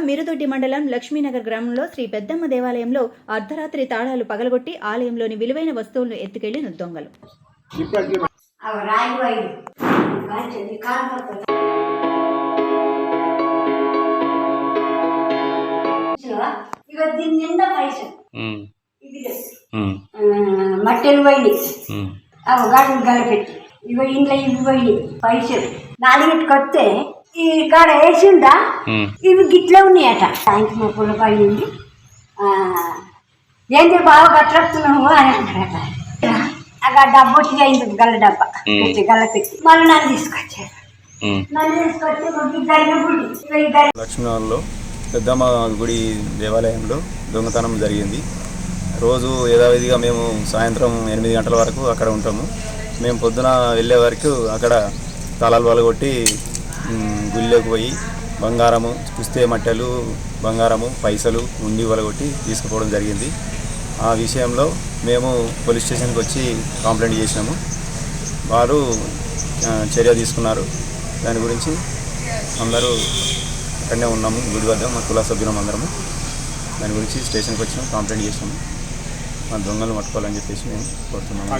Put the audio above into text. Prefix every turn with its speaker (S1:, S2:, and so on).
S1: మిరుదొడ్డి మండలం లక్ష్మీనగర్ గ్రామంలో శ్రీ పెద్దమ్మ దేవాలయంలో అర్ధరాత్రి తాళాలు పగలగొట్టి ఆలయంలోని విలువైన వస్తువులను ఎత్తుకెళ్ళిన దొంగలు.
S2: మట్టెలు గాడిని గలపెట్టి ఇంట్లో ఇవి పైసలు. నాలుగిటికి వస్తే ఈ కాడ వేసిందా
S3: ఉమ్.
S2: ఇవి గిట్లే ఉన్నాయట. సాయంత్రం ముప్పుల పడింది ఏంటి బాగా కట్టడుతున్నావు అని అంటారట. అక్కడ డబ్బు వచ్చి అయింది గల్ల డబ్బా.
S3: మ్.
S2: పెట్టి గల్ల పెట్టి. మళ్ళీ నన్ను తీసుకొచ్చారు.
S4: లక్ష్మీనగర్లో పెద్దమ్మ గుడి దేవాలయంలో దొంగతనం జరిగింది. రోజు యథావిధిగా మేము సాయంత్రం ఎనిమిది గంటల వరకు అక్కడ ఉంటాము. మేము పొద్దున వెళ్ళే వరకు అక్కడ తాళాలు పలగొట్టి మ్, గుళ్ళోకి పోయి బంగారము కుస్తే మట్టెలు బంగారము పైసలు ఉండి వలగొట్టి తీసుకుపోవడం జరిగింది. ఆ విషయంలో మేము పోలీస్ స్టేషన్కి వచ్చి కంప్లైంట్ చేసినాము. వారు చర్య తీసుకున్నారు. దాని గురించి అందరూ అక్కడనే ఉన్నాము. గుడి వద్ద మా కుల సభ్యులం అందరము. దాని గురించి స్టేషన్కి వచ్చినాము కంప్లైంట్ చేసినాము. మా దొంగలు పట్టుకోవాలని చెప్పేసి మేము కోరుతున్నాము.